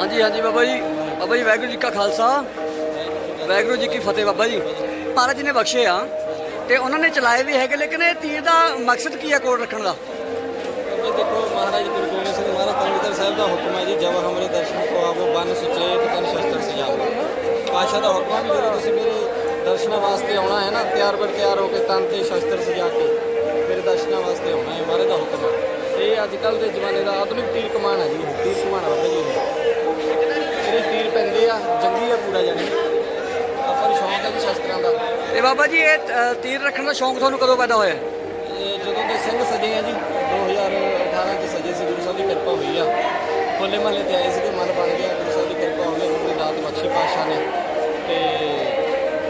ਹਾਂਜੀ ਹਾਂਜੀ ਬਾਬਾ ਜੀ। ਬਾਬਾ ਜੀ, ਵਾਹਿਗੁਰੂ ਜੀ ਕਾ ਖਾਲਸਾ। ਵਾਹਿਗੁਰੂ ਜੀ ਕੀ ਫਤਿਹ ਬਾਬਾ ਜੀ। ਮਹਾਰਾਜ ਜੀ ਨੇ ਬਖਸ਼ੇ ਆ ਤੇ ਉਹਨਾਂ ਨੇ ਚਲਾਏ ਵੀ ਹੈਗੇ, ਲੇਕਿਨ ਇਹ ਤੀਰ ਦਾ ਮਕਸਦ ਕੀ ਹੈ ਕੋਲ ਰੱਖਣ ਦਾ? ਇਹ ਦੇਖੋ, ਮਹਾਰਾਜ ਗੁਰੂ ਗੋਬਿੰਦ ਸਿੰਘ ਮਹਾਰਾਜ ਤਲਵੀਰ ਸਾਹਿਬ ਦਾ ਹੁਕਮ ਹੈ ਜੀ ਜਬ ਹਮਰੇ ਦਰਸ਼ਨ ਕੋ ਆਵੋ, ਬਨ ਸੁਚੇਤ, ਤਨ ਸ਼ਸਤਰ ਸਜਾਵੋ ਪਾਸ਼ਾ ਦਾ ਹੁਕਮ ਹੈ ਵੀ ਜਦੋਂ ਤੁਸੀਂ ਮੇਰੇ ਦਰਸ਼ਨਾਂ ਵਾਸਤੇ ਆਉਣਾ ਹੈ ਨਾ, ਤਿਆਰ ਬਰ ਤਿਆਰ ਹੋ ਕੇ ਤਨ ਤੇ ਸ਼ਸਤਰ ਸਜਾ ਕੇ ਮੇਰੇ ਦਰਸ਼ਨਾਂ ਵਾਸਤੇ ਆਉਣਾ ਹੈ ਮਹਾਰਾਜ ਦਾ ਹੁਕਮ ਹੈ। ਇਹ ਅੱਜ ਕੱਲ ਦੇ ਜ਼ਮਾਨੇ ਦਾ ਆਧੁਨਿਕ ਤੀਰ ਕਮਾਨ ਹੈ ਜੀ। ਤੇ ਬਾਬਾ ਜੀ ਇਹ ਅ, ਤੀਰ ਰੱਖਣ ਦਾ ਸ਼ੌਂਕ ਤੁਹਾਨੂੰ ਕਦੋਂ ਪੈਦਾ ਹੋਇਆ? ਇਹ ਜਦੋਂ ਦੇ ਸਿੰਘ ਸਜੇ ਆ ਜੀ 2018 ਚ ਸਜੇ ਸੀ ਗੁਰੂ ਸਾਹਿਬ ਦੀ ਕਿਰਪਾ ਹੋਈ ਆ। ਹੋਲੇ ਮਹੱਲੇ ਤੇ ਆਏ ਸੀਗੇ ਮਨ ਬਣ ਗਿਆ ਗੁਰੂ ਸਾਹਿਬ ਦੀ ਕਿਰਪਾ ਹੋ ਗਈ ਗੁਰੂ ਦਾਤ ਬਖਸ਼ੀ ਪਾਤਸ਼ਾਹ ਨੇ। ਤੇ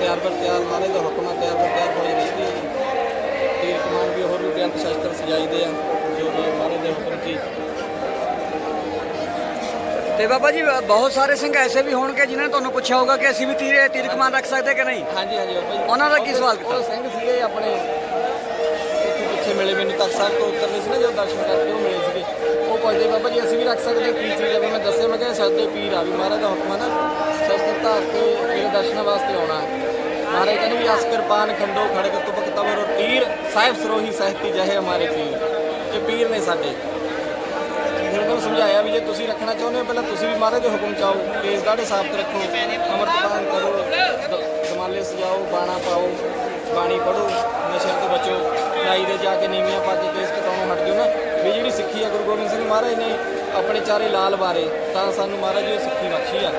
ਤਿਆਰ ਬਰ ਤਿਆਰ ਮਾਰੇ ਦਾ ਹੁਕਮ ਆ ਤਿਆਰ ਬਰ ਤਿਆਰ ਹੋ ਜਾਂਦੀ ਹੈ ਤੀਰ ਕਮਾਨ ਵੀ ਹੋਰ ਵੀ ਗ੍ਰੰਥ ਸ਼ਾਸਤਰ ਸਜਾਈਦੇ ਆ। ਤੇ ਬਾਬਾ ਜੀ ਬਹੁਤ ਸਾਰੇ ਸਿੰਘ ਐਸੇ ਵੀ ਹੋਣਗੇ ਜਿਨ੍ਹਾਂ ਨੇ ਤੁਹਾਨੂੰ ਪੁੱਛਿਆ ਹੋਗਾ ਕਿ ਅਸੀਂ ਵੀ ਤੀਰ ਤੀਰ ਕਮਾਨ ਰੱਖ ਸਕਦੇ ਕਿ ਨਹੀਂ? ਹਾਂਜੀ ਹਾਂਜੀ ਬਾਬਾ ਜੀ। ਉਹਨਾਂ ਦਾ ਕੀ ਸਵਾਲ ਕੀਤਾ? ਉਹ ਸਿੰਘ ਸੀਗੇ ਆਪਣੇ ਪਿੱਛੇ ਮਿਲੇ ਮੈਨੂੰ ਤਖਤ ਸਾਹਿਬ ਤੋਂ ਉਤਰਦੇ ਸੀ ਨਾ ਜਦੋਂ ਦਰਸ਼ਨ ਕਰਕੇ ਉਹ ਮਿਲੇ ਸੀਗੇ। ਉਹ ਪੁੱਛਦੇ ਬਾਬਾ ਜੀ ਅਸੀਂ ਵੀ ਰੱਖ ਸਕਦੇ ਹਾਂ ਕੀ ਚੀਜ਼ ਹੈ ਵੀ ਮੈਂ ਦੱਸਿਆ ਮੈਂ ਕਿਹਾ ਸਾਡੇ ਪੀਰ ਆ ਵੀ ਮਹਾਰਾਜ ਦਾ ਹੁਕਮ ਹੈ ਨਾ ਸ਼ਸਤਰ ਧਾਰ ਕੇ ਮੇਰੇ ਦਰਸ਼ਨਾਂ ਵਾਸਤੇ ਆਉਣਾ। ਮਹਾਰਾਜ ਕਹਿੰਦੇ ਵੀ ਅਸਕਰ ਪਾਨ ਖੰਡੋ ਖੜਕ ਤੁਪਕ ਤਵਰ ਔਰ ਤੀਰ ਸਾਹਿਬ ਸਰੋਹੀ ਸਹਿਤੀ ਜਹੇ ਹਮਾਰੇ ਪੀਰ। ਇਹ ਪੀਰ ਨੇ ਸਾਡੇ। ਸਮਝਾਇਆ ਵੀ ਜੇ ਤੁਸੀਂ ਰੱਖਣਾ ਚਾਹੁੰਦੇ ਹੋ, ਪਹਿਲਾਂ ਤੁਸੀਂ ਵੀ ਮਹਾਰਾਜ ਦੇ ਹੁਕਮ ਚਾਓ ਕੇਸ ਦਾੜੇ ਸਾਫ਼ ਰੱਖੋ ਅੰਮ੍ਰਿਤਪਾਨ ਕਰੋ, ਦ- ਦਮਾਲੇ ਸਜਾਓ, ਬਾਣਾ ਪਾਓ, ਬਾਣੀ ਪੜੋ ਨਸ਼ਿਆਂ ਤੋਂ ਬਚੋ ਲਾਈ ਦੇ ਜਾ ਕੇ ਨੀਵੀਆਂ ਪਾ ਕੇ ਕੇਸ ਕਟਾਉਣੋਂ ਹਟ ਜਾਓ ਨਾ। ਵੀ ਜਿਹੜੀ ਸਿੱਖੀ ਆ, ਗੁਰੂ ਗੋਬਿੰਦ ਸਿੰਘ ਮਹਾਰਾਜ ਨੇ ਆਪਣੇ ਚਾਰੇ ਲਾਲ ਬਾਰੇ ਤਾਂ ਸਾਨੂੰ ਮਹਾਰਾਜ ਜੀ ਸਿੱਖੀ ਬਖਸ਼ੀ ਆ।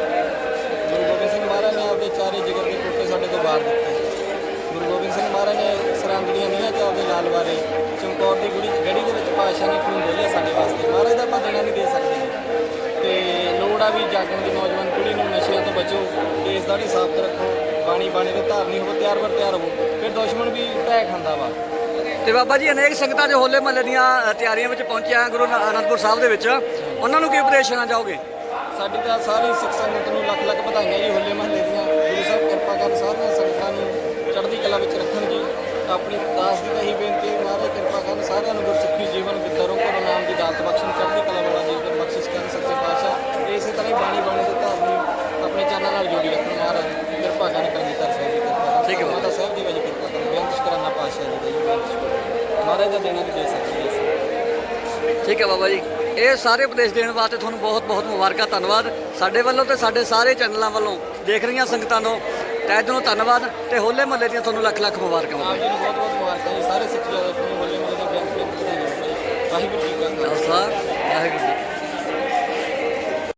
ਗੁਰੂ ਗੋਬਿੰਦ ਸਿੰਘ ਮਹਾਰਾਜ ਨੇ ਆਪਦੇ ਚਾਰੇ ਜਿਗਰ ਦੇ ਟੋਟੇ ਸਾਡੇ ਤੋਂ ਬਾਹਰ ਦਿੱਤੇ। ਗੁਰੂ ਗੋਬਿੰਦ ਸਿੰਘ ਮਹਾਰਾਜ ਨੇ ਸਰਾਂਦੜੀਆਂ ਦੀਆਂ ਨੀਹਾਂ ਚ ਆਪਦੇ ਲਾਲ ਬਾਰੇ ਚਮਕੌਰ ਦੀ ਗੁੜੀ, ਗੜੀ ਦੇ ਵਿੱਚ ਪਾਤਸ਼ਾਹ ਨੇ ਖੂਨ ਡੋਲਿਆ ਸਾਡੇ ਵਾਸਤੇ। ਮਹਾਰਾਜ ਦਾ ਦੀ ਨੌਜਵਾਨ ਪੀੜ੍ਹੀ ਨੂੰ ਨਸ਼ਿਆਂ ਤੋਂ ਬਚੋ ਕੇਸ ਦਾੜੀ ਸਾਫ਼ ਰੱਖੋ ਬਾਣੀ ਬਾਣੀ ਦੇ ਧਾਰਨੀ ਹੋਵੋ ਤਿਆਰ ਬਰ ਤਿਆਰ ਹੋਵੋ। ਫਿਰ ਦੁਸ਼ਮਣ ਵੀ ਭੈ ਖਾਂਦਾ ਵਾ। ਤੇ ਬਾਬਾ ਜੀ ਅਨੇਕ ਸੰਗਤਾਂ ਜੋ ਹੋਲੇ ਮਹੱਲੇ ਦੀਆਂ ਤਿਆਰੀਆਂ ਵਿੱਚ ਪਹੁੰਚਿਆ ਗੁਰੂ ਅਨੰਦਪੁਰ ਸਾਹਿਬ ਦੇ ਵਿੱਚ ਉਹਨਾਂ ਨੂੰ ਕੀ ਉਪਦੇਸ਼ ਦੇਣਾ ਚਾਹੋਗੇ? ਸਾਡੀ ਤਾਂ ਸਾਰੀ ਸਿੱਖ ਸੰਗਤ ਨੂੰ ਲੱਖ ਲੱਖ ਵਧਾਈਆਂ ਜੀ ਹੋਲੇ ਮਹੱਲੇ ਦੀਆਂ। ਗੁਰੂ ਸਾਹਿਬ ਕਿਰਪਾ ਕਰਨ ਸਾਰੀਆਂ ਸੰਗਤਾਂ ਨੂੰ ਚੜ੍ਹਦੀ ਕਲਾ ਵਿੱਚ ਰੱਖਣ ਜੀ ਆਪਣੀ ਦਾਸ ਦੀ ਤਾਂ ਇਹੀ ਬੇਨਤੀ ਹੈ ਮਹਾਰਾਜ ਕਿਰਪਾ ਕਰਨ ਸਾਰਿਆਂ ਨੂੰ ਗੁਰਸਿੱਖੀ ਜੀਵਨ ਵਿਦਰੋਂ ਕਰੋ ਨਾਮ ਦੀ ਦਾਤ ਬਖਸ਼ਣ ਚੜ੍ਹਦੀ ਕਲਾ ਵਾਲਾ ਜੀਵਨ ਬਖਸ਼ਿਸ਼ ਕਰਨ ਸੱਚੇ ਪਾਤਸ਼ਾਹ ਇਸੇ ਤਰ੍ਹਾਂ ਹੀ ਬਾਣੀ ਬਾਣੀ ਦੇ ਧਾਰਨੀ ਆਪਣੇ ਚਰਨਾਂ ਨਾਲ ਜੋੜੀ ਰੱਖਣ ਮਹਾਰਾਜ ਕਿਰਪਾ ਕਰਨ ਕਰੀ ਕਰ ਸਾਹਿਬ ਦੀ ਕਿਰਪਾ ਕਰਨ ਠੀਕ ਹੈ ਬਾਬਾ। ਮਾਤਾ ਸਾਹਿਬ ਦੀ ਵਜੀ ਕਿਰਪਾ ਕਰਨ ਪਾਤਸ਼ਾਹ ਜੀ ਦੀ ਬੇਨਤੀ ਕਰੋ। ਮਹਾਰਾਜ ਦਾ ਦੇਣਾ ਦੇ ਸਕਦੇ ਅਸੀਂ। ਠੀਕ ਹੈ ਬਾਬਾ ਜੀ। ਇਹ ਸਾਰੇ ਉਪਦੇਸ਼ ਦੇਣ ਵਾਸਤੇ ਤੁਹਾਨੂੰ ਬਹੁਤ ਬਹੁਤ ਮੁਬਾਰਕਾਂ ਧੰਨਵਾਦ। ਸਾਡੇ ਵੱਲੋਂ ਤੇ ਸਾਡੇ ਸਾਰੇ ਚੈਨਲਾਂ ਵੱਲੋਂ ਦੇਖ ਰਹੀਆਂ ਸੰਗਤਾਂ ਨੂੰ ਤਹਿ ਦਿਲੋਂ ਧੰਨਵਾਦ ਤੇ ਹੋਲੇ ਮਹੱਲੇ ਦੀਆਂ ਤੁਹਾਨੂੰ ਲੱਖ ਲੱਖ ਮੁਬਾਰਕਾਂ ਬਾਬਾ ਆਪ ਜੀ। ਨੂੰ ਬਹੁਤ ਬਹੁਤ ਮੁਬਾਰਕਾਂ ਜੀ। ਸਾਰੇ ਸਿੱਖ ਜਗਤ ਨੂੰ ਹੋਲੇ ਮਹੱਲੇ ਵਧਾਈਆਂ ਬਾਬਾ ਜੀ ਵਾਹਿਗੁਰੂ ਜੀ ਕਾ ਖਾਲਸਾ। ਵਾਹਿਗੁਰੂ ਜੀ